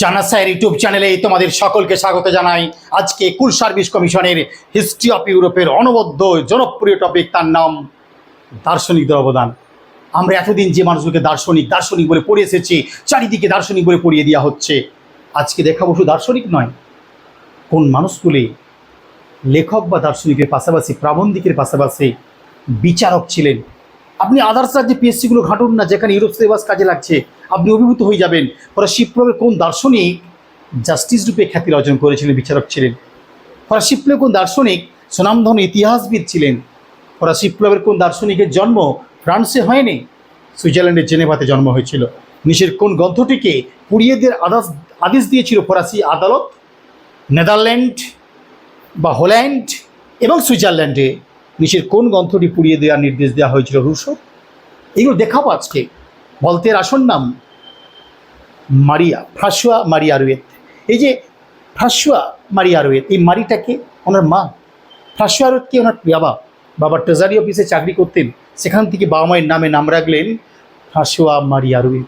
জানাসায়ের YouTube চ্যানেলে তোমাদের সকলকে স্বাগত জানাই। আজকে কুল সার্ভিস কমিশনের হিস্ট্রি অফ ইউরোপের অনবদ্য জনপ্রিয় টপিক, তার নাম দার্শনিকদের অবদান আমরা এতদিন যে মানুষগুলোকে দার্শনিক দার্শনিক বলে পড়ে এসেছি, চারিদিকে দার্শনিক বলে পড়িয়ে দেওয়া হচ্ছে। আজকে দেখাবো শুধু দার্শনিক নয়, কোন মানুষগুলি লেখক বা দার্শনিকের পাশাপাশি প্রাবন্ধিকের পাশাপাশি বিচারক ছিলেন। আপনি আদার্স রাজ্যে পিএসসিগুলো ঘাটুন না, যেখানে ইউরোপ সিলেবাস কাজে লাগছে, আপনি অভিভূত হয়ে যাবেন। ফরাসি বিপ্লবের কোন দার্শনিক জাস্টিস রূপে খ্যাতি অর্জন করেছিলেন, বিচারক ছিলেন? ফরাসি বিপ্লবের কোন দার্শনিক সুনামধন ইতিহাসবিদ ছিলেন? ফরাসি বিপ্লবের কোন দার্শনিকের জন্ম ফ্রান্সে হয়নি? সুইজারল্যান্ডের জেনেভাতে জন্ম হয়েছিল। নিচের কোন গ্রন্থটিকে পুড়িয়ে দেওয়ার আদেশ আদেশ দিয়েছিল ফরাসি আদালত? নেদারল্যান্ড বা হল্যান্ড এবং সুইজারল্যান্ডে? নিচের কোন গ্রন্থটি পুড়িয়ে দেওয়ার নির্দেশ দেওয়া হয়েছিল রুশো? এগুলো দেখাবো আজকে। বলতের আসল নাম মারিয়া ফ্রাসুয়া মারিয়া রুয়েত। এই যে ফ্রাসুয়া মারিয়া রুয়েত, এই মারিটাকে ওনার মা। ফ্রাসুয়া রুয়েতকে ওনার বাবা। বাবা ট্রেজারি অফিসে চাকরি করতেন। সেখান থেকে বাবা মায়ের নামে নাম রাখলেন ফ্রাসুয়া মারিয়া রুয়েত।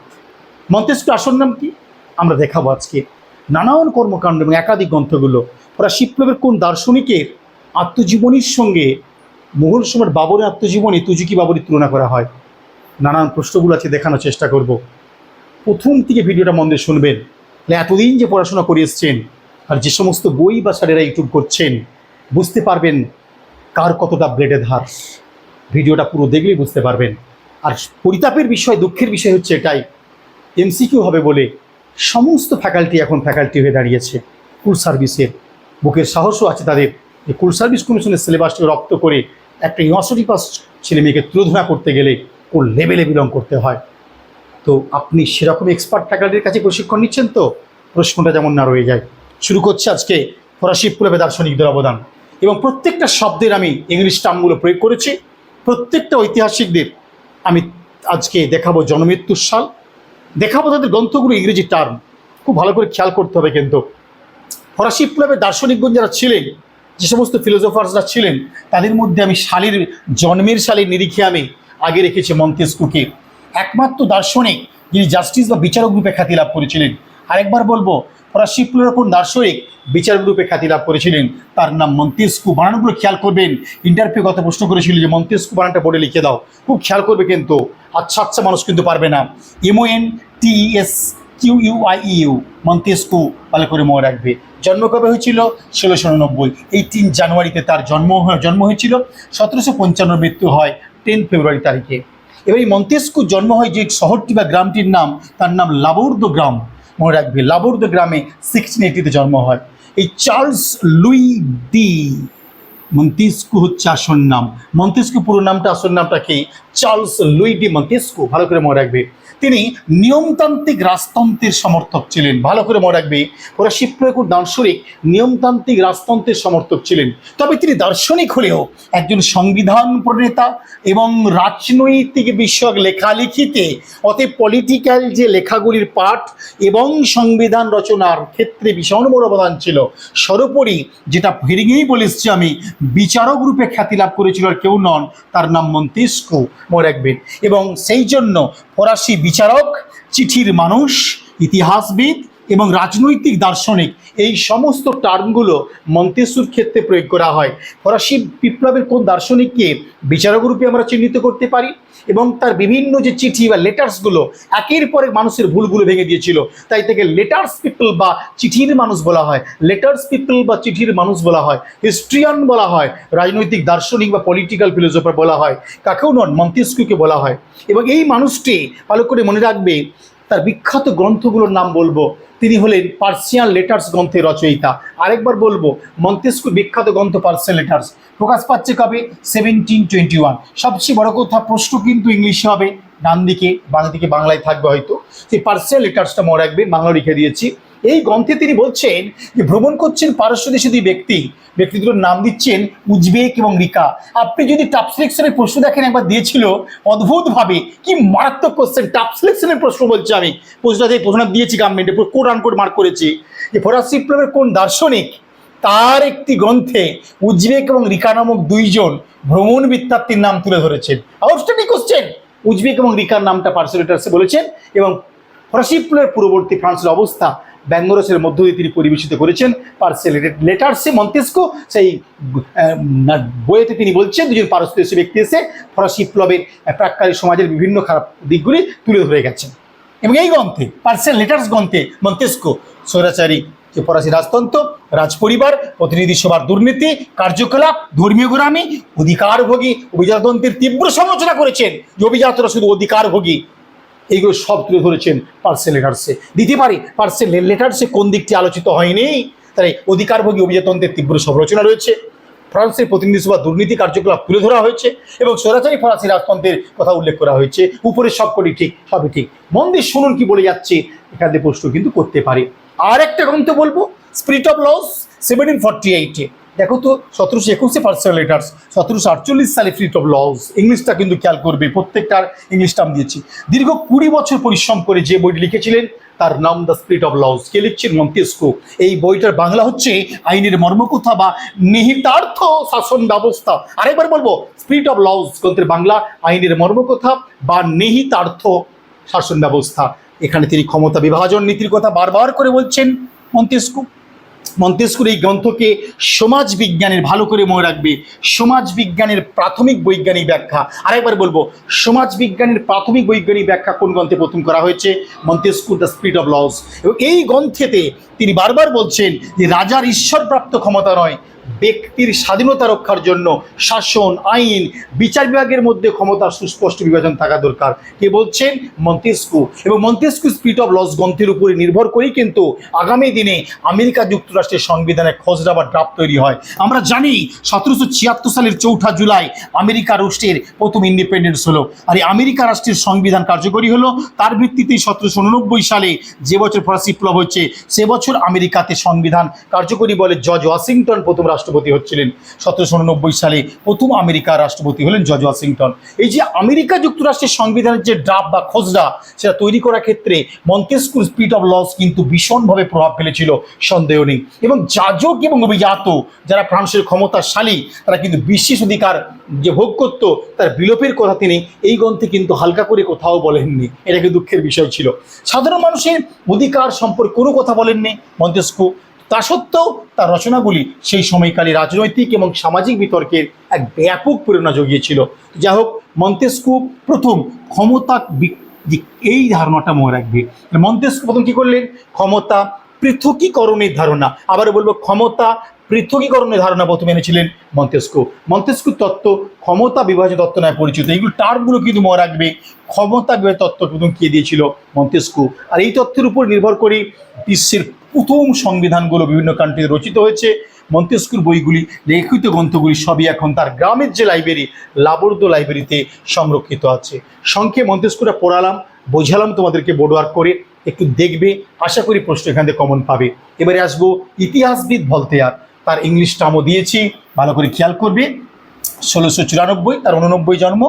মন্তেস্কু আসল নাম কি? আমরা দেখাবো আজকে। নানান কর্মকাণ্ড এবং একাধিক গ্রন্থগুলো। ওরা বিপ্লবের কোন দার্শনিকের আত্মজীবনীর সঙ্গে মুঘল সম্রাট বাবরের আত্মজীবনী তুজুকি বাবরের তুলনা করা হয়। নানান প্রশ্নগুলো আছে দেখানোর চেষ্টা করব। প্রথম থেকে ভিডিওটা মন দিয়ে শুনবেন। তাহলে এতদিন যে পড়াশোনা করে এসছেন আর যে সমস্ত বই বা স্যারেরা ইউটিউব করছেন, বুঝতে পারবেন কার কতটা ব্লেডে ধার। ভিডিওটা পুরো দেখলেই বুঝতে পারবেন। আর পরিতাপের বিষয়, দুঃখের বিষয় হচ্ছে এটাই। এমসিকিউ হবে বলে সমস্ত ফ্যাকাল্টি এখন ফ্যাকাল্টি হয়ে দাঁড়িয়েছে কুল সার্ভিসের। বুকের সাহসও আছে তাদের। যে কুল সার্ভিস কমিশনের সিলেবাসকে রপ্ত করে একটা ইউনিভার্সিটি পাস ছেলে মেয়েকে তুলোধনা করতে গেলে কোন লেভেলে বিলং করতে হয়? তো আপনি সেরকম এক্সপার্ট ফ্যাকাল্টির কাছে প্রশিক্ষণ নিচ্ছেন তো? প্রশ্নটা যেমন না রয়ে যায়। শুরু করছে আজকে ফরাসি বিপ্লবে দার্শনিকদের অবদান। এবং প্রত্যেকটা শব্দের আমি ইংলিশ টার্মগুলো প্রয়োগ করেছি। প্রত্যেকটা ঐতিহাসিকদের আমি আজকে দেখাবো জনমৃত্যুর সাল। দেখাবো তাদের গ্রন্থগুলো ইংরেজি টার্ম খুব ভালো করে খেয়াল করতে হবে কিন্তু। ফরাসি বিপ্লবের দার্শনিকগণ যারা ছিলেন যে সমস্ত ফিলোসফার্সরা ছিলেন, তাদের মধ্যে আমি শালির জন্মের শালির নিরিখে আমি আগে রেখেছি মন্তেস্কুকে একমাত্র দার্শনিক যিনি জাস্টিস বা বিচারক রূপে খ্যাতি লাভ করেছিলেন। আরেকবার বলব বিপ্লবের কোন দার্শনিক, বিচারক রূপে খ্যাতি লাভ করেছিলেন। তার নাম মন্তেস্কু বানানগুলো খেয়াল করবেন। ইন্টারভিউ কথা প্রশ্ন করেছিল যে মন্তেস্কু বানানটা বোর্ডে লিখে দাও। খুব খেয়াল করবে কিন্তু। আচ্ছা আচ্ছা মানুষ কিন্তু পারবে না। M O N T S Q U I U Montesquieu ভালো করে মনে রাখবে জন্ম কবে হয়েছিল? ষোলোশো উননব্বই। এই তিন জানুয়ারিতে তার জন্ম জন্ম হয়েছিল। সতেরোশো পঞ্চান্ন মৃত্যু হয় টেন ফেব্রুয়ারি তারিখে। এবার এই মন্তেস্কু জন্ম হয় যে শহরটি বা গ্রামটির নাম, তার নাম লাবোর্দ গ্রাম। মনে রাখবে লাবোর্দ গ্রামে সিক্সটিন এইটিতে জন্ম হয়। এই চার্লস লুই ডি মন্তেস্কু হচ্ছে আসল নাম। মন্তেস্কু পুরো নামটা, আসল নামটা কি? চার্লস লুই ডি মন্তেস্কু, ভালো করে মনে রাখবে। তিনি নিয়মতান্ত্রিক রাজতন্ত্রের সমর্থক ছিলেন। ভালো করে মনে রাখবে, ওরা শিবপ্রয়কুর দার্শনিক, নিয়মতান্ত্রিক রাজতন্ত্রের সমর্থক ছিলেন। তবে তিনি দার্শনিক হলেও একজন সংবিধান প্রণেতা এবং রাজনৈতিক বিষয়ক লেখালেখিতে, অতএব পলিটিক্যাল যে লেখাগুলির পাঠ এবং সংবিধান রচনার ক্ষেত্রে ভীষণ বড় অবদান ছিল। সর্বোপরি যেটা ভেরিঙেই বলেছি আমি, বিচারক রূপে খ্যাতি লাভ করেছিল আর কেউ নন, তার নাম মন্তেস্কু মনে রাখবেন। এবং সেই জন্য ফরাসি বিচারক চিঠির মানুষ ইতিহাসবিদ এবং রাজনৈতিক, দার্শনিক এই সমস্ত টার্মগুলো মন্তেস্কুর ক্ষেত্রে প্রয়োগ করা হয়। ফরাসি বিপ্লবের কোন দার্শনিককে বিচারক রূপে আমরা চিহ্নিত করতে পারি? এবং তার বিভিন্ন যে চিঠি বা লেটার্সগুলো একের পর মানুষের ভুলগুলো ভেঙে দিয়েছিল। তাই থেকে লেটার্স পিপল বা চিঠির মানুষ বলা হয়। লেটার্স পিপল বা চিঠির মানুষ বলা হয়। হিস্ট্রিয়ান বলা হয়। রাজনৈতিক, দার্শনিক বা পলিটিক্যাল ফিলোসফার বলা হয়। কাকেও নন মন্তেস্কুকে বলা হয়। এবং এই মানুষটি ভালো করে মনে রাখবে তার বিখ্যাত গ্রন্থগুলোর নাম বলব। তিনি হলেন পার্সিয়ান লেটার্স গ্রন্থের রচয়িতা। আরেকবার বলব মন্তেস্কুর বিখ্যাত গ্রন্থ পার্সিয়ান লেটার্স। প্রকাশ পাচ্ছে কবে? সেভেন্টিন টোয়েন্টি ওয়ান সবচেয়ে বড় কথা, প্রশ্ন কিন্তু ইংলিশে হবে। ডান দিকে বাংলা দিকে বাংলায় থাকবে হয়তো। সেই পার্সিয়ান লেটার্সটা মনে রাখবে, বাংলা লিখে দিয়েছি। এই গ্রন্থে তিনি বলছেন যে, ভ্রমণ করছেন পারস্য দেশে দুই ব্যক্তি। ব্যক্তি দুটোর নাম দিচ্ছেন উজবেক এবং রিকা। আপনি যদি টাপ সিলেকশনের প্রশ্ন দেখেন, একবার দিয়েছিল অদ্ভুতভাবে। কি মারাত্মক কোশ্চেন টাপ সিলেকশনের প্রশ্ন বলছি আমি। প্রশ্নটা দিয়ে প্রশ্ন দিয়েছি গভর্নমেন্টে পুরো আন আনকোট মার্ক করেছি। যে ফরাসি বিপ্লবের কোন দার্শনিক তার একটি গ্রন্থে উজবেক এবং রিকা নামক দুইজন ভ্রমণ বিদ্যার্থীর নাম তুলে ধরেছেন? আউটস্ট্যান্ডিং কোশ্চেন উজবেক এবং রিকার নামটা পার্সোলেটার্সে বলেছেন এবং ফরাসি বিপ্লবের পূর্ববর্তী ফ্রান্সের অবস্থা ব্যঙ্গরসের মধ্য দিয়ে তিনি পরিবেশিত করেছেন। পার্সেল লেটার্সে মন্তেস্কো সেই বইয়েতে তিনি বলছেন দুজন পারস্পরিক ব্যক্তি এসে ফরাসি বিপ্লবের আহ, সমাজের বিভিন্ন খারাপ দিকগুলি তুলে ধরে গেছেন। এবং এই গ্রন্থে পার্সেল লেটার্স গ্রন্থে মন্তেস্কো স্বৈরাচারী যে ফরাসি রাজতন্ত্র রাজপরিবার প্রতিনিধি সভার দুর্নীতি কার্যকলাপ ধর্মীয় গোড়ামি অধিকারভোগী অভিজাতন্ত্রের তীব্র সমালোচনা করেছেন যে অভিজাতরা শুধু অধিকারভোগী এইগুলো সব তুলে ধরেছেন পার্সেল লেটার্সে দিতে পারি, পার্সেল লেটার্সে কোন দিকটি আলোচিত হয়নি? তাই অধিকারভোগী অভিজাতন্ত্রের তীব্র সমালোচনা রয়েছে। ফ্রান্সের প্রতিনিধি সভা দুর্নীতি কার্যকলাপ তুলে ধরা হয়েছে এবং স্বৈরাচারী ফরাসি রাজতন্ত্রের কথা উল্লেখ করা হয়েছে। উপরে সবকটি ঠিক, সবই ঠিক। মন দিয়ে শুনুন কি বলে যাচ্ছে, এখান থেকে প্রশ্ন কিন্তু করতে পারে। আর একটা গ্রন্থ বলব spirit of laws seventeen forty এইটে দেখো তো, সতেরোশো একুশে পার্সেল লেটার্স সতেরোশো আটচল্লিশ সালে ফ্রিট অফ লস ইংলিশটা কিন্তু খেয়াল করবে, প্রত্যেকটার ইংলিশটা আমি দিয়েছি। দীর্ঘ কুড়ি বছর পরিশ্রম করে যে বইটি লিখেছিলেন, তার নাম দ্য স্পিরিট অফ লস কে লিখছেন? মন্তেস্কো। এই বইটার বাংলা হচ্ছে আইনের মর্মকথা বা নিহিতার্থ শাসন ব্যবস্থা। আরেকবার বলব স্পিরিট অফ লস গ্রন্থের বাংলা আইনের মর্মকথা বা নিহিতার্থ শাসন ব্যবস্থা। এখানে তিনি ক্ষমতা বিভাজন নীতির কথা বারবার করে বলছেন মন্তেস্কু। মন্তেস্কুর এই গ্রন্থকে সমাজ বিজ্ঞানের ভালো করে মনে রাখবে। সমাজ বিজ্ঞানের প্রাথমিক বৈজ্ঞানিক ব্যাখ্যা। আরেকবার বলব, সমাজ বিজ্ঞানের প্রাথমিক বৈজ্ঞানিক ব্যাখ্যা কোন গ্রন্থে প্রথম করা হয়েছে? Manteswar, the spirit of laws এবং এই গ্রন্থেতে তিনি বারবার বলছেন যে রাজার ঈশ্বরপ্রাপ্ত ক্ষমতা নয় ব্যক্তির স্বাধীনতা রক্ষার জন্য শাসন, আইন, বিচার বিভাগের মধ্যে ক্ষমতার সুস্পষ্ট বিভাজন থাকা দরকার। কে বলছেন? মন্তেস্কু। এবং মন্তেস্কু স্পিড অফ লস গ্রন্থের উপরে নির্ভর করেই কিন্তু আগামী দিনে আমেরিকা যুক্তরাষ্ট্রের সংবিধানের খসড়া বা ড্রাফট তৈরি হয়। আমরা জানি সতেরোশো ছিয়াত্তর সালের চৌঠা জুলাই আমেরিকা রাষ্ট্রের প্রথম ইন্ডিপেন্ডেন্স হলো। আর এই আমেরিকা রাষ্ট্রের সংবিধান কার্যকরী হলো, তার ভিত্তিতেই সতেরোশো উননব্বই সালে যে বছর ফরাসি বিপ্লব হচ্ছে সে বছর আমেরিকাতে সংবিধান কার্যকরী বলে জর্জ ওয়াশিংটন প্রথম রাষ্ট্রপতি হচ্ছিলেন সতেরোশো উননব্বই সালে প্রথম আমেরিকার রাষ্ট্রপতি হলেন জর্জ ওয়াশিংটন। এই যে আমেরিকা যুক্তরাষ্ট্রের সংবিধানের যে ড্রাফট বা খসড়া সেটা তৈরি করার ক্ষেত্রে মন্তেস্কুর স্পিড অফ লস কিন্তু ভীষণভাবে প্রভাব ফেলেছিল, সন্দেহ নেই। এবং যাজক এবং অভিজাত যারা ফ্রান্সের ক্ষমতাশালী, তারা কিন্তু বিশেষ অধিকার যে ভোগ করত, তার বিলোপের কথা তিনি এই গ্রন্থে কিন্তু হালকা করে কোথাও বলেননি। এটা কিন্তু দুঃখের বিষয় ছিল। সাধারণ মানুষের অধিকার সম্পর্কে কোনো কথা বলেননি মন্তেস্কু তা সত্ত্বেও তার রচনাগুলি সেই সময়কালে রাজনৈতিক এবং সামাজিক বিতর্কের এক ব্যাপক প্রেরণা জগিয়েছিল। যাই হোক, মন্তেস্কু প্রথম ক্ষমতা এই ধারণাটা মনে রাখবে। মন্তেস্কু প্রথম কি করলেন? ক্ষমতা পৃথকীকরণের ধারণা। আবার বলব, ক্ষমতা পৃথকীকরণের ধারণা প্রথমে এনেছিলেন মন্তেস্কু। মন্তেস্কুর তত্ত্ব ক্ষমতা বিভাজন তত্ত্ব নয় পরিচিত। এইগুলো টার্মগুলো কিন্তু মনে রাখবে, ক্ষমতা বিভাজন তত্ত্ব প্রথম কে দিয়েছিল মন্তেস্কু। আর এই তত্ত্বের উপর নির্ভর করে বিশ্বের প্রথম সংবিধানগুলো বিভিন্ন কান্ট্রিতে রচিত হয়েছে। মন্তেস্কুর বইগুলি, লিখিত গ্রন্থগুলি সবই এখন তার গ্রামের যে লাইব্রেরি লাবর্দ লাইব্রেরিতে সংরক্ষিত আছে। সংখ্যে মন্তেস্কুরা পড়ালাম, বোঝালাম তোমাদেরকে বোর্ডওয়ার্ক করে, একটু দেখবে, আশা করি প্রশ্ন এখান থেকে কমন পাবে। এবারে আসব ইতিহাসবিদ ভলতেয়ার, তার ইংলিশ টার্মও দিয়েছি, ভালো করে খেয়াল করবে। ষোলোশো চুরানব্বই, তার উননব্বই জন্ম।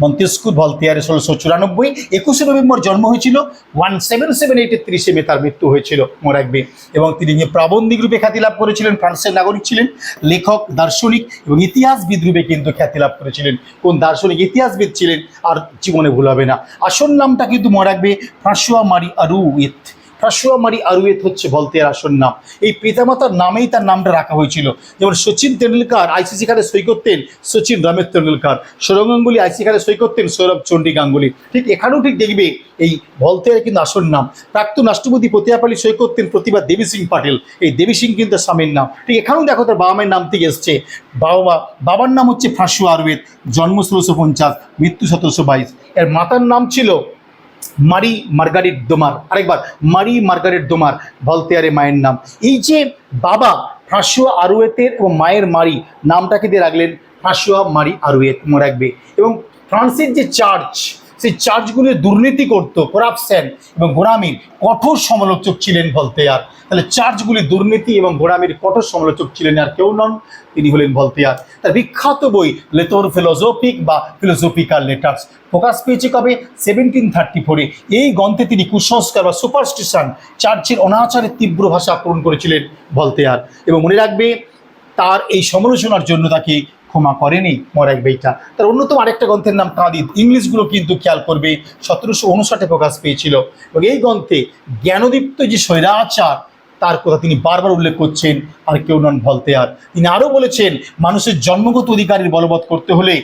মন্তেস্কুর ভলতেয়ারে ষোলোশো চুরানব্বই, একুশে নভেম্বর জন্ম হয়েছিল। ওয়ান সেভেন সেভেন এইটে তিরিশে মে তার মৃত্যু হয়েছিল মনে রাখবে এবং তিনি প্রাবন্ধিক রূপে খ্যাতি লাভ করেছিলেন, ফ্রান্সের নাগরিক ছিলেন, লেখক, দার্শনিক এবং ইতিহাসবিদ রূপে কিন্তু খ্যাতি লাভ করেছিলেন। কোন দার্শনিক, ইতিহাসবিদ ছিলেন, আর জীবনে ভুল হবে না। আসল নামটা কিন্তু মনে রাখবে ফ্রাঁসোয়া মারি আরু ইথ ফ্রাসুয়া মারি আরুয়েত হচ্ছে ভলতেয়ার আসল নাম। এই পিতামাতার নামেই তার নামটা রাখা হয়েছিল। যেমন সচিন তেন্ডুলকার, আইসিসি খাতে সই করতেন সচিন রমেশ তেন্ডুলকার, সৌরভ গাঙ্গুলি আইসি খাতে সই করতেন সৌরভ চণ্ডী গাঙ্গুলি। ঠিক এখানেও ঠিক দেখবে এই ভলতেয়ার কিন্তু আসল নাম। প্রাক্তন রাষ্ট্রপতি প্রতিভাপালি সই করতেন প্রতিভা দেবী সিং পাটিল, এই দেবী সিং কিন্তু স্বামীর নাম। ঠিক এখানেও দেখো তার বাবা মায়ের নাম থেকে এসছে। বাবা মা, বাবার নাম হচ্ছে ফ্রাসুয়া আরুয়েত জন্ম ষোলোশো পঞ্চাশ মৃত্যু সতেরোশো বাইশ। এর মাতার নাম ছিল মারি মার্গারিট দোমার, আরেকবার, মারি মার্গারিট দোমার, ভলতেয়ারে মায়ের নাম। এই যে বাবা ফ্রাঁসুয়া আরুয়েতের ও মায়ের মারি, নামটাকে দিয়ে রাখলেন ফ্রাঁসুয়া মারি আরুয়েত, মনে রাখবে। এবং ফ্রান্সের যে চার্চ সেই চার্চগুলো দুর্নীতি করত করাপশন এবং গোড়ামির কঠোর সমালোচক ছিলেন ভলতেয়ার। তাহলে চার্চগুলি দুর্নীতি এবং গোড়ামির কঠোর সমালোচক ছিলেন আর কেউ নন, তিনি হলেন ভলতেয়ার। তার বিখ্যাত বই, লেতোর ফিলোসফিক বা ফিলোসফিক্যাল লেটার্স, প্রকাশ পেয়েছে কবে? সেভেন্টিন থার্টি ফোরে। এই গ্রন্থে তিনি কুসংস্কার বা সুপারস্টিশন, চার্চের অনাচারের তীব্র ভাষা আক্রমণ করেছিলেন ভলতেয়ার। এবং মনে রাখবে, তার এই সমালোচনার জন্য তাকে ক্ষমা করেনি মরাক বেইটা তার অন্যতম আরেকটা গ্রন্থের নাম কাঁদিদ। ইংলিশগুলো কিন্তু খেয়াল করবে, সতেরোশো উনষাটে প্রকাশ পেয়েছিল। এবং এই গ্রন্থে জ্ঞানদীপ্ত যে স্বৈরাচার তার কথা তিনি বারবার উল্লেখ করছেন, আর কেউ নন ভলতেয়ার। তিনি আরও বলেছেন, মানুষের জন্মগত অধিকারের বলবৎ করতে হলে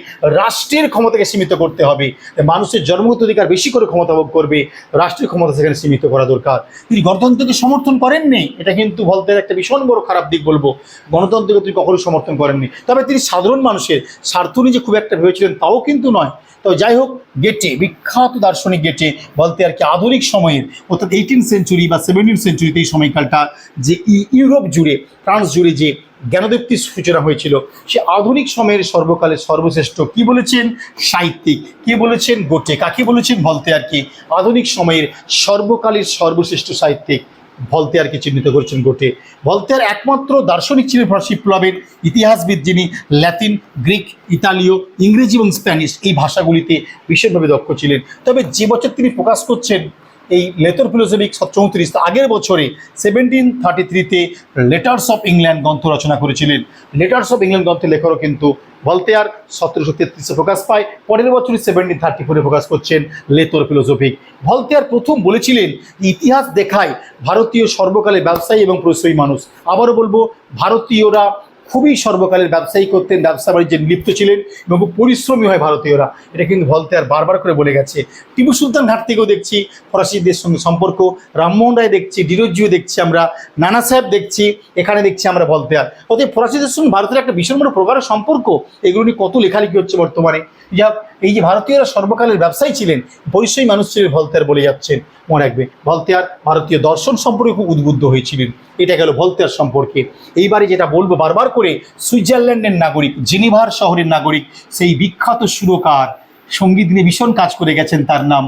রাষ্ট্রের ক্ষমতাকে সীমিত করতে হবে। মানুষের জন্মগত অধিকার বেশি করে ক্ষমতা ভোগ করবে, রাষ্ট্রের ক্ষমতা সেখানে সীমিত করা দরকার। তিনি গণতন্ত্রকে সমর্থন করেননি এটা কিন্তু ভলতেয়ার একটা ভীষণ বড় খারাপ দিক বলব। গণতন্ত্রকে তিনি কখনোই সমর্থন করেননি। তবে তিনি সাধারণ মানুষের, স্বার্থ যে খুব একটা ভেবেছিলেন, তাও কিন্তু নয়। তো যাই হোক, গেটে, বিখ্যাত দার্শনিক গেটে বলতে আর কি আধুনিক সময়ের, অর্থাৎ এইটিন সেঞ্চুরি বা সেভেন্টিন সেঞ্চুরিতে এই সময়কালটা যে ইউরোপ জুড়ে, ফ্রান্স জুড়ে যে জ্ঞানদীপ্তির সূচনা হয়েছিল, সে আধুনিক সময়ের সর্বকালের সর্বশ্রেষ্ঠ কি বলেছেন? সাহিত্যিক। কে বলেছেন? গোটে। কাকে বলেছেন? বলতে আর কি আধুনিক সময়ের সর্বকালের সর্বশ্রেষ্ঠ সাহিত্যিক ভলতেয়ারকে চিহ্নিত করেছেন গোটে। ভলতেয়ার একমাত্র দার্শনিক ছিলেন ফরাসি বিপ্লবের ইতিহাসবিদ যিনি ল্যাতিন, গ্রিক, ইতালীয়, ইংরেজি এবং স্প্যানিশ এই ভাষাগুলিতে বিশেষভাবে দক্ষ ছিলেন। তবে যে বছর তিনি প্রকাশ করছেন এই লেতর ফিলোসফিক চৌত্রিশ আগের বছরে সেভেন্টিন থার্টি থ্রিতে লেটার্স অফ ইংল্যান্ড গ্রন্থ রচনা করেছিলেন। লেটার্স অফ ইংল্যান্ড গ্রন্থের লেখকও কিন্তু ভলতেয়ার সতেরোশো তেত্রিশে প্রকাশ পায়, পরের বছরই সেভেন্টিন থার্টি ফোরে প্রকাশ করছেন লেতর ফিলোসফিক। ভলতেয়ার প্রথম বলেছিলেন, ইতিহাস দেখায় ভারতীয় সর্বকালে ব্যবসায়ী এবং প্রশ্রয়ী মানুষ। আবারও বলব, ভারতীয়রা খুবই সর্বকালের ব্যবসায়ী করতেন, ব্যবসা বাণিজ্যে লিপ্ত ছিলেন এবং খুব পরিশ্রমী হয় ভারতীয়রা। এটা কিন্তু ভলতেয়ার বারবার করে বলে গেছে। টিপু সুলতান ঘাট থেকেও দেখছি ফরাসিদের সঙ্গে সম্পর্ক, রামমোহন রায় দেখছি ডিরোজিও দেখছি আমরা, নানা সাহেব দেখছি, এখানে দেখছি আমরা ভলতেয়ার অতএব ফরাসিদের সঙ্গে ভারতের একটা ভীষণ বড় প্রকারের সম্পর্ক, এগুলো নিয়ে কত লেখালেখি হচ্ছে বর্তমানে। যা এই যে ভারতীয়রা সর্বকালের ব্যবসায়ী ছিলেন, বৈষয় মানুষ ছিলেন ভলতেয়ার বলে যাচ্ছেন। মনে রাখবে, ভলতেয়ার ভারতীয় দর্শন সম্পর্কে খুব উদ্বুদ্ধ হয়েছিলেন। এটা গেল ভলতেয়ার সম্পর্কে। এইবারে যেটা বলব বারবার করে, সুইজারল্যান্ডের নাগরিক, জেনিভার শহরের নাগরিক, সেই বিখ্যাত সুরকার, সংগীত নিয়ে ভীষণ কাজ করে গেছেন, তার নাম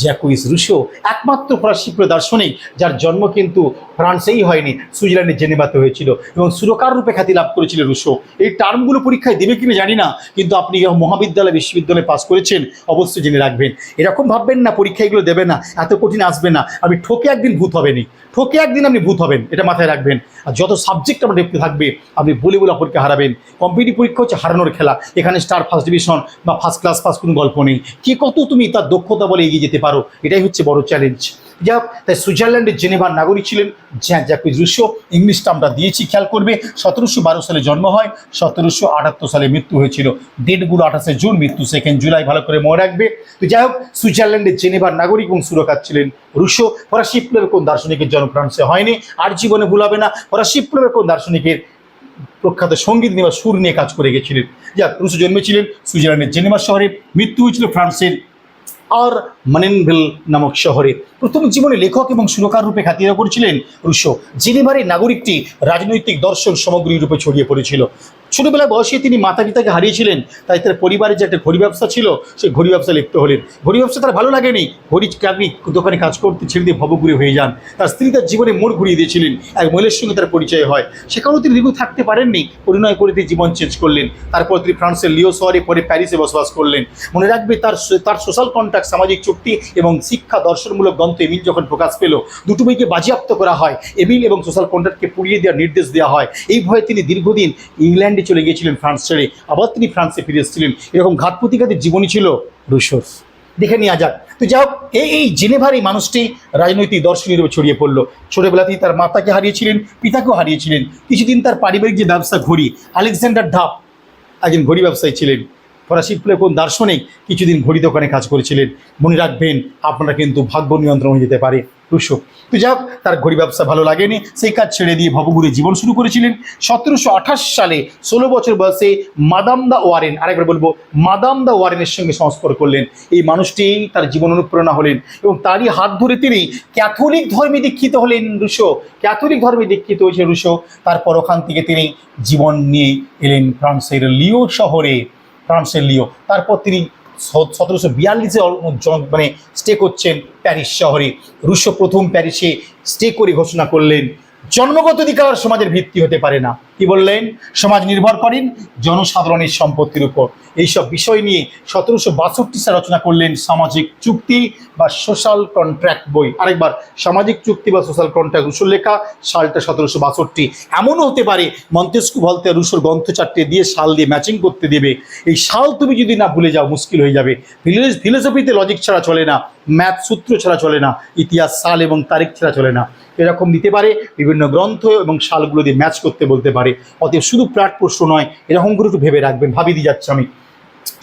জ্যাকুইস রুশো একমাত্র ফরাসি দার্শনিক যার জন্ম কিন্তু ফ্রান্সেই হয়নি, সুইজারল্যান্ডের জেনেভাতে হয়েছিল এবং সুরকার রূপে খ্যাতি লাভ করেছিল রুশো এই টার্মগুলো পরীক্ষায় দেবে কিনা জানি না, কিন্তু আপনি মহাবিদ্যালয়, বিশ্ববিদ্যালয়ে পাস করেছেন, অবশ্যই জেনে রাখবেন। এরকম ভাববেন না পরীক্ষা এগুলো দেবে না, এত কঠিন আসবে না। আপনি ঠকে একদিন ভূত হবেনি ঠকে একদিন আপনি ভূত হবেন, এটা মাথায় রাখবেন। আর যত সাবজেক্ট আপনার ডেপতে থাকবে, আপনি বলে বলে অপরকে হারাবেন। কম্পিটিভ পরীক্ষা হচ্ছে হারানোর খেলা। এখানে স্টার ফার্স্ট ডিভিশন বা ফার্স্ট ক্লাস পাস কোনো গল্প নেই। কে কত তুমি তার দক্ষতা বলে এগিয়ে যেতে পারো। এটাই হচ্ছে বড় চ্যালেঞ্জ যা তাই সুইজারল্যান্ডের জেনেভার নাগরিক ছিলেন জ্যা জ্যাকুইজ রুশো ইংলিশটা আমরা দিয়েছি, খেয়াল করবে, সতেরোশো বারো সালে জন্ম হয়, সতেরোশো আটাত্তর সালে মৃত্যু হয়েছিল। ডেটগুলো আঠাশে জুন, মৃত্যু সেকেন্ড জুলাই, ভালো করে মনে রাখবে। তো যাই হোক, সুইজারল্যান্ডের জেনেভার নাগরিক এবং সুরকার ছিলেন রুশো ফরাসি বিপ্লবের কোন দার্শনিকের জন্ম ফ্রান্সে হয়নি, আর জীবনে ভুলাবে না। ফরাসি বিপ্লবের কোন দার্শনিকের প্রখ্যাত সংগীত নিয়ে সুর নিয়ে কাজ করে গেছিলেন। যাক রুশো জন্মেছিলেন সুইজারল্যান্ডের জেনেভার শহরে, মৃত্যু হয়েছিল ফ্রান্সের আর মানেনভিল নামক শহরে প্রথম জীবনে লেখক এবং সুরকার রূপে খাতিরা করেছিলেন রুশো জেনেভারের নাগরিকটি রাজনৈতিক দর্শন সামগ্রী রূপে ছড়িয়ে পড়েছিল। ছোটবেলায় বয়সে তিনি মাতা পিতাকে হারিয়েছিলেন, তাই তার পরিবারের যে একটা ঘড়ি ব্যবসা ছিল, সেই ঘড়ি ব্যবসা লিপ্ত হলেন। ঘড়ি ব্যবসা তার ভালো লাগেনি। ঘড়ি চাকরি দোকানে কাজ করতে ছেড়ে দিয়ে ভবঘুরে হয়ে যান। তার স্ত্রী তার জীবনে মোড় ঘুরিয়ে দিয়েছিলেন। এক মহিলার সঙ্গে তার পরিচয় হয়। সেখানেও তিনি দীর্ঘ থাকতে পারেননি। পরিণয় করে তিনি জীবন চেঞ্জ করলেন। তারপর তিনি ফ্রান্সের লিও শহরে পরে প্যারিসে বসবাস করলেন। মনে রাখবে তার তার সোশ্যাল কন্ট্যাক্ট সামাজিক চুক্তি এবং শিক্ষা দর্শনমূলক গ্রন্থ এমিল যখন প্রকাশ পেল, দুটো বইকে বাজেয়াপ্ত করা হয়। এমিল এবং সোশ্যাল কন্ট্যাক্টকে পুড়িয়ে দেওয়ার নির্দেশ দেওয়া হয়। এই ভয়ে তিনি দীর্ঘদিন ইংল্যান্ডে চলে গিয়েছিলেন ফ্রান্স ছেড়ে, আবার তিনি ফ্রান্সে ফিরে এসেছিলেন। এরকম ঘাত প্রতিঘাতের জীবনী ছিল রুশোর। দেখে নেওয়া যাক। তো যাই হোক, এই জেনেভার এই মানুষটি রাজনৈতিক দর্শনী রূপে ছড়িয়ে পড়ল। ছোটবেলাতেই তার মাতাকে হারিয়েছিলেন, পিতাকেও হারিয়েছিলেন। কিছুদিন তার পারিবারিক যে ব্যবসা ঘড়ি, আলেকজান্ডার ধাপ একজন ঘড়ি ব্যবসায়ী ছিলেন। ফরাসি কোন দার্শনিক কিছুদিন ঘড়ি দোকানে কাজ করেছিলেন। মনে রাখবেন, আপনারা কিন্তু ভাগ্য নিয়ন্ত্রণ হয়ে যেতে পারে। রুশো, তো যাই হোক, তার ঘড়ি ব্যবসা ভালো লাগেনি। সেই কাজ ছেড়ে দিয়ে ভবঘুরে জীবন শুরু করেছিলেন। সতেরোশো আঠাশ সালে ষোলো বছর বয়সে মাদাম দা ওয়ারেন, আরেকবার বলব, মাদাম দা ওয়ারেনের সঙ্গে সংস্পর্শ করলেন। এই মানুষটি তার জীবন অনুপ্রেরণা হলেন এবং তারই হাত ধরে তিনি ক্যাথলিক ধর্মে দীক্ষিত হলেন রুশো। ক্যাথলিক ধর্মে দীক্ষিত হয়েছে রুশো। তারপর ওখান থেকে তিনি জীবন নিয়ে এলেন ফ্রান্সের লিও শহরে। ফ্রান্সের তারপর তিনি সতেরোশো বিয়াল্লিশে মানে স্টে করছেন প্যারিস শহরে। রুশো প্রথম প্যারিসে স্টে করে ঘোষণা করলেন জন্মগত অধিকার সমাজের ভিত্তি হতে পারে না। কি বললেন? সমাজ নির্ভর করেন জনসাধারণের সম্পত্তির উপর। এইসব বিষয় নিয়ে সতেরোশো বাষট্টি সালে রচনা করলেন সামাজিক চুক্তি বা সোশ্যাল কন্ট্রাক্ট বই। আরেকবার, সামাজিক চুক্তি বা সোশ্যাল কন্ট্রাক্ট রুশোর লেখা, সালটা সতেরোশো বাষট্টি। এমনও হতে পারে, মন্তেস্কু বলতে রুশোর গ্রন্থ চারটে দিয়ে সাল দিয়ে ম্যাচিং করতে দেবে। এই সাল তুমি যদি না ভুলে যাও, মুশকিল হয়ে যাবে। ফিলোসফিতে লজিক ছাড়া চলে না। ম্যাথ সূত্র ছাড়া চলে না, ইতিহাস, সাল এবং তারিখ ছাড়া চলে না। এরকম দিতে পারে, বিভিন্ন গ্রন্থ এবং সালগুলো দিয়ে ম্যাচ করতে বলতে পারে। অতএব শুধু প্রাট প্রশ্ন নয় এরকম করে একটু ভেবে রাখবেন, ভাবি দিয়ে যাচ্ছি আমি।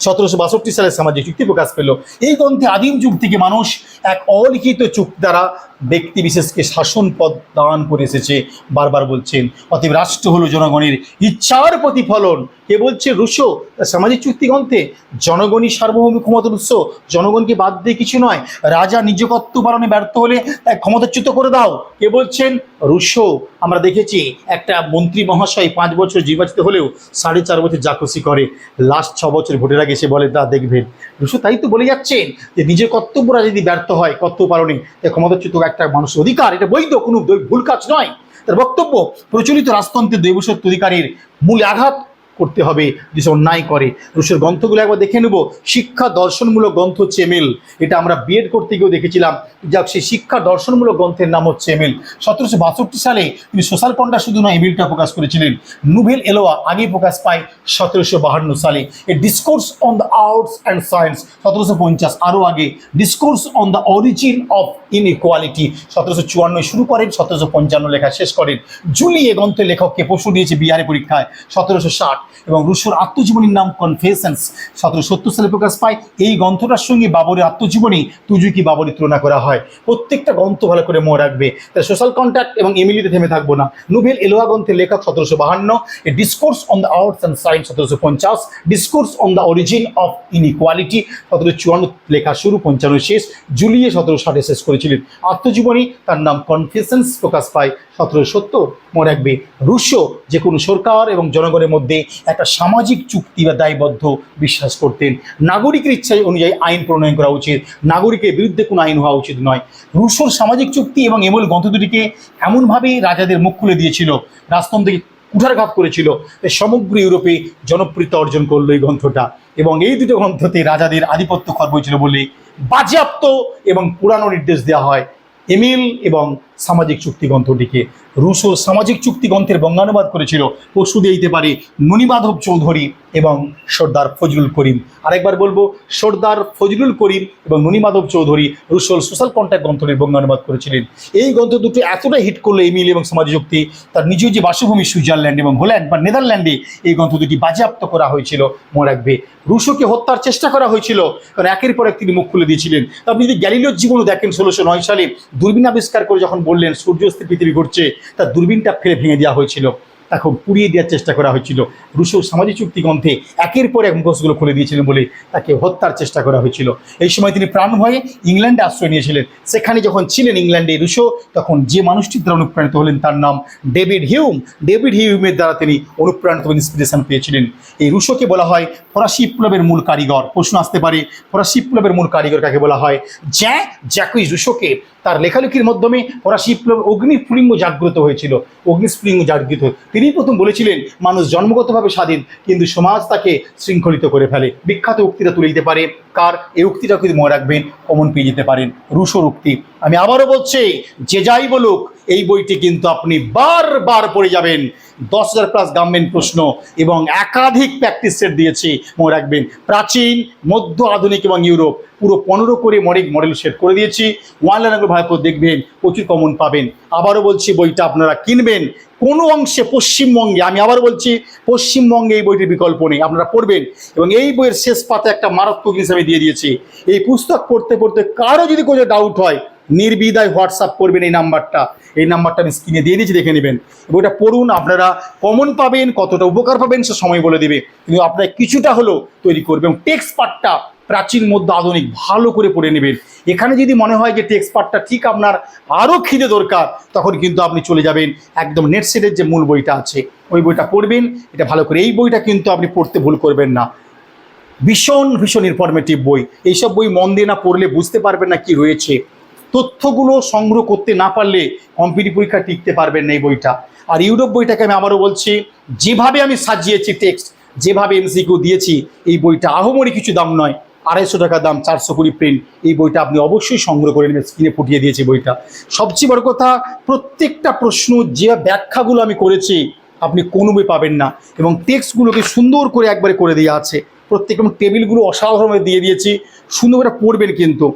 সতেরোশো বাষট্টি সালে সামাজিক চুক্তি প্রকাশ পেল। এই গ্রন্থে আদিম যুগ থেকে মানুষ এক অলিখিত চুক্তি দ্বারা ব্যক্তি বিশেষকে শাসন পদ দান করে এসেছে, বারবার বলছেন। অতএব রাষ্ট্র হলো জনগণের ইচ্ছার প্রতিফলন। কে বলছে? রুশো, সামাজিক চুক্তি গ্রন্থে জনগণই সার্বভৌমিক ক্ষমতার উৎস। জনগণকে বাদ দিয়ে কিছু নয়, রাজা নিজ কর্তব্য পালনে ব্যর্থ হলে তাই ক্ষমতাচ্যুত করে দাও। কে বলছেন? রুশো, আমরা দেখেছি একটা মন্ত্রী মহাশয় পাঁচ বছর নির্বাচিত হলেও সাড়ে চার বছর খুশি করে। লাস্ট ছ বছর ভোটের আগে সে বলে, তা দেখবেন। রুশো তাই তো বলে যাচ্ছেন যে, নিজের কর্তব্যরা যদি ব্যর্থ হয়, কর্তব্য পালনে ক্ষমতাচ্যুত একটা মানুষের অধিকার, এটা বৈধ, কোনো ভুল কাজ নয়। তার বক্তব্য, প্রচলিত রাজতন্ত্রের দৈবসত্য অধিকারের মূল আঘাত করতে হবে যে সে অন্যায় করে। রুশের গ্রন্থগুলো একবার দেখে নেব। শিক্ষা দর্শনমূলক গ্রন্থ হচ্ছে এমিল। এটা আমরা বিএড করতে গিয়েও দেখেছিলাম। যাক, সেই শিক্ষা দর্শনমূলক গ্রন্থের নাম হচ্ছে এমিল। সতেরোশো বাষট্টি সালে তিনি সোশ্যাল কন্ডা শুধু নয় এমিলটা প্রকাশ করেছিলেন। নুভেল এলোয়া আগে প্রকাশ পায় সতেরোশো বাহান্ন সালে। A discourse on the arts and science সতেরোশো পঞ্চাশ, আরও আগে। Discourse on the origin of inequality সতেরোশো চুয়ান্ন শুরু করেন, সতেরোশো পঞ্চান্ন লেখা শেষ করেন। জুলি এ গ্রন্থের লেখককে পশু দিয়েছে বিহারে পরীক্ষায়। সতেরোশো ষাট এবং রুশোর আত্মজীবনীর নাম কনফেশনস সতেরোশো সত্তর সালে প্রকাশ পায়, এই গ্রন্থটার সঙ্গে বাবরের আত্মজীবনী তুজুকি বাবরের তুলনা করা হয়। প্রত্যেকটা গ্রন্থ ভালো করে মনে রাখবে। তাই সোশ্যাল কন্ট্যাক্ট এবং এমিলিতে থেমে থাকব না। নোভেল এলোয়া গ্রন্থের লেখক সতেরোশো বাহান্ন discourse on the arts and science সতেরোশো পঞ্চাশ discourse on the origin of inequality সতেরোশো চুয়ান্ন লেখা শুরু, পঞ্চান্ন শেষ, জুলিয়ে সতেরোশো ষাটে শেষ করেছিলেন। আত্মজীবনী, তার নাম কনফেশনস প্রকাশ পায় সতেরোশো সত্তর, মনে রাখবে রুশো যে কোনো সরকার এবং জনগণের মধ্যে একটা সামাজিক চুক্তি বা দায়বদ্ধ বিশ্বাস করতেন। নাগরিকের ইচ্ছা অনুযায়ী আইন প্রণয়ন করা উচিত, নাগরিকের বিরুদ্ধে কোনো আইন হওয়া উচিত নয়। রুশোর সামাজিক চুক্তি এবং এমল গ্রন্থ দুটিকে এমনভাবেই রাজাদের মুখ খুলে দিয়েছিল, রাজতন্ত্রকে কুঠারঘাত করেছিল সমগ্র ইউরোপে জনপ্রিয়তা অর্জন করল এই গ্রন্থটা। এবং এই দুটো গ্রন্থতে রাজাদের আধিপত্য খর্ব হয়েছিল বলে বাজেয়াপ্ত এবং পুরানো নির্দেশ দেওয়া হয়। এমিল এবং সামাজিক চুক্তি গ্রন্থটিকে রুশো সামাজিক চুক্তি গ্রন্থের বঙ্গানুবাদ করেছিল। পশু দিতে পারে ননিমাধব চৌধুরী এবং সর্দার ফজলুল করিম। আরেকবার বলব, সর্দার ফজলুল করিম এবং ননিমাধব চৌধুরী রুশোল সোশ্যাল কন্ট্যাক্ট গ্রন্থটির বঙ্গানুবাদ করেছিলেন। এই গ্রন্থ দুটো এতটাই হিট করল এমিল এবং সমাজ চুক্তি তার নিজ যে বাসভূমি সুইজারল্যান্ড এবং হোল্যান্ড বা নেদারল্যান্ডে এই গ্রন্থ দুটি বাজেয়াপ্ত করা হয়েছিল, মনে রাখবে। রুশোকে হত্যার চেষ্টা করা হয়েছিল, কারণ একের পর এক তিনি মুখ খুলে দিয়েছিলেন। আপনি যদি গ্যালিলিওর জীবনও দেখেন, ষোলোশো নয় সালে দূরবীন আবিষ্কার করে যখন বললেন সূর্যাস্তের পৃথিবী ঘুরছে। তার দূরবীনটা ফেলে ভেঙে দেওয়া হয়েছিল। তখন পুড়িয়ে দেওয়ার চেষ্টা করা হয়েছিল। রুশো সামাজিক চুক্তি গ্রন্থে একের পর এক মুখোশগুলো খুলে দিয়েছিলেন বলে তাকে হত্যার চেষ্টা করা হয়েছিল। এই সময় তিনি প্রাণ ভয়ে ইংল্যান্ডে আশ্রয় নিয়েছিলেন। সেখানে যখন ছিলেন ইংল্যান্ডে রুশো, তখন যে মানুষটির দ্বারা অনুপ্রাণিত হলেন তার নাম ডেভিড হিউম। ডেভিড হিউমের দ্বারা তিনি অনুপ্রাণিত ইন্সপিরেশন পেয়েছিলেন। এই রুশোকে বলা হয় ফরাসি বিপ্লবের মূল কারিগর। প্রশ্ন আসতে পারে, ফরাসি বিপ্লবের মূল কারিগর কাকে বলা হয়? জ্যা জ্যাকুই রুশোকে। তার লেখালেখির মাধ্যমে ফরাসি বিপ্লব অগ্নিস্ফুলিঙ্গ জাগ্রত হয়েছিল অগ্নিস্ফুলিঙ্গ জাগ্রত তিনি প্রথম বলেছিলেন, মানুষ জন্মগতভাবে স্বাধীন, কিন্তু সমাজ তাকে শৃঙ্খলিত করে ফেলে। বিখ্যাত উক্তিটা তুলে দিতে পারে, কার? এই উক্তিটা যদি মনে রাখবেন কমন পেয়ে যেতে পারেন, রুশোর উক্তি। আমি আবারও বলছি, যে যাই বলুক, এই বইটি কিন্তু আপনি বারবার পড়ে যাবেন। দশ হাজার প্লাস গভর্নমেন্ট প্রশ্ন এবং একাধিক প্র্যাকটিস সেট দিয়েছি। মনে রাখবেন, প্রাচীন, মধ্য আধুনিক এবং ইউরোপ, পুরো পনেরো করে মডেল মডেল সেট করে দিয়েছি। ওয়ান লাইন ভাবে দেখবেন, প্রচুর কমন পাবেন। আবারও বলছি, বইটা আপনারা কিনবেন। কোনো অংশে পশ্চিমবঙ্গে, আমি আবার বলছি, পশ্চিমবঙ্গে এই বইটির বিকল্প নেই, আপনারা পড়বেন। এবং এই বইয়ের শেষ পাতে একটা মারাত্মক জিনিস আমি দিয়ে দিয়েছি। এই পুস্তক পড়তে পড়তে কারও যদি কোনো ডাউট হয় নির্বিধায় হোয়াটসঅ্যাপ করবেন এই নাম্বারটা। এই নাম্বারটা আমি স্ক্রিনে দিয়ে দিয়েছি, দেখে নেবেন। এবং বইটা পড়ুন, আপনারা কমন পাবেন, কতটা উপকার পাবেন সে সময় বলে দেবে। কিন্তু আপনারা কিছুটা হলেও তৈরি করবেন। টেক্সট পার্টটা প্রাচীন, মধ্য, আধুনিক, ভালো করে পড়ে নেবেন। এখানে যদি মনে হয় যে টেক্সট পার্টটা ঠিক আপনার আরও খিদে দরকার, তখন কিন্তু আপনি চলে যাবেন একদম নেট সেটের যে মূল বইটা আছে, ওই বইটা পড়বেন। এটা ভালো করে এই বইটা কিন্তু আপনি পড়তে ভুল করবেন না। ভীষণ ভীষণ ইনফরমেটিভ বই। এইসব বই মন দিয়ে না পড়লে বুঝতে পারবেন না কি রয়েছে। তথ্যগুলো সংগ্রহ করতে না পারলে কম্পিটিভ পরীক্ষা টিকতে পারবেন না এই বইটা। আর ইউরোপ বইটাকে আমি আবারও বলছি, যেভাবে আমি সাজিয়েছি টেক্সট যেভাবে এমসিকিউ দিয়েছি, এই বইটা আহমরি কিছু দাম নয়, আড়াইশো টাকা দাম, চারশো কুড়ি প্রিন্ট এই বইটা আপনি অবশ্যই সংগ্রহ করে নেবেন স্ক্রিনে ফুটিয়ে দিয়েছি বইটা। সবচেয়ে বড় কথা, প্রত্যেকটা প্রশ্ন যে ব্যাখ্যাগুলো আমি করেছি, আপনি কোনো বই পাবেন না এবং টেক্সটগুলোকে সুন্দর করে একবারে করে দেওয়া আছে। প্রত্যেক টেবিলগুলো অসাধারণভাবে দিয়ে দিয়েছি, সুন্দর করে পড়বেন কিন্তু।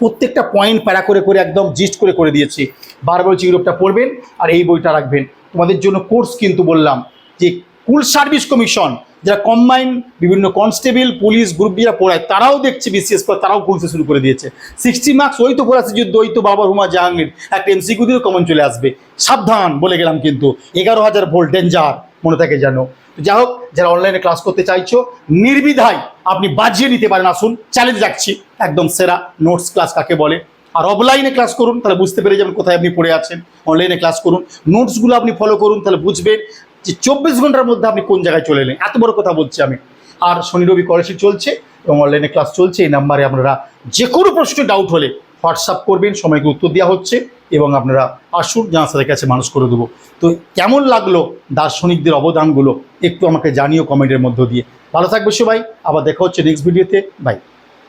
প্রত্যেকটা পয়েন্ট প্যারা করে করে একদম জিস্ট করে করে দিয়েছি। বারবার হচ্ছে ইউরোপটা পড়বেন আর এই বইটা রাখবেন। তোমাদের জন্য কোর্স কিন্তু বললাম যে কুল সার্ভিস কমিশন, যারা কম্বাইন বিভিন্ন কনস্টেবল পুলিশ গ্রুপ যারা পড়ায়, তারাও দেখছে বিসিএস করে তারাও খুলতে শুরু করে দিয়েছে। সিক্সটি মার্কস ওই তো পড়াচ্ছে যুদ্ধ ওই তো বাবা হুমা জাহাঙ্গীর, একটা এমসিকিউ দিয়েও কমন চলে আসবে। সাবধান বলে গেলাম কিন্তু। এগারো হাজার ভোল্ট ডেঞ্জার মনে থাকে জানো যাই হোক যারা অনলাইনে ক্লাস করতে চাইছো, নির্বিধায় আপনি বাজিয়ে নিতে পারেন, আসুন চ্যালেঞ্জ রাখছি। একদম সেরা নোটস ক্লাস কাকে বলে। আর অফলাইনে ক্লাস করুন, তাহলে বুঝতে পেরে যাবেন কোথায় আপনি পড়ে আছেন। অনলাইনে ক্লাস করুন নোটসগুলো আপনি ফলো করুন, তাহলে বুঝবেন যে চব্বিশ ঘণ্টার মধ্যে আপনি কোন জায়গায় চলে এলেন। এত বড় কথা বলছি আমি। আর শনি, রবি কলেজে চলছে এবং অনলাইনে ক্লাস চলছে। এই নাম্বারে আপনারা যে কোনো প্রশ্নে ডাউট হলে হোয়াটসঅ্যাপ করবেন, সময়কে উত্তর দেওয়া হচ্ছে। এবং আপনারা আসুন, জানাসাদের কাছে মানুষ করে দেবো। তো কেমন লাগল দার্শনিকদের অবদানগুলো? একটু আমাকে জানিও কমেন্টের মধ্য দিয়ে। ভালো থাকবে সবাই, আবার দেখা হচ্ছে নেক্সট ভিডিওতে বাই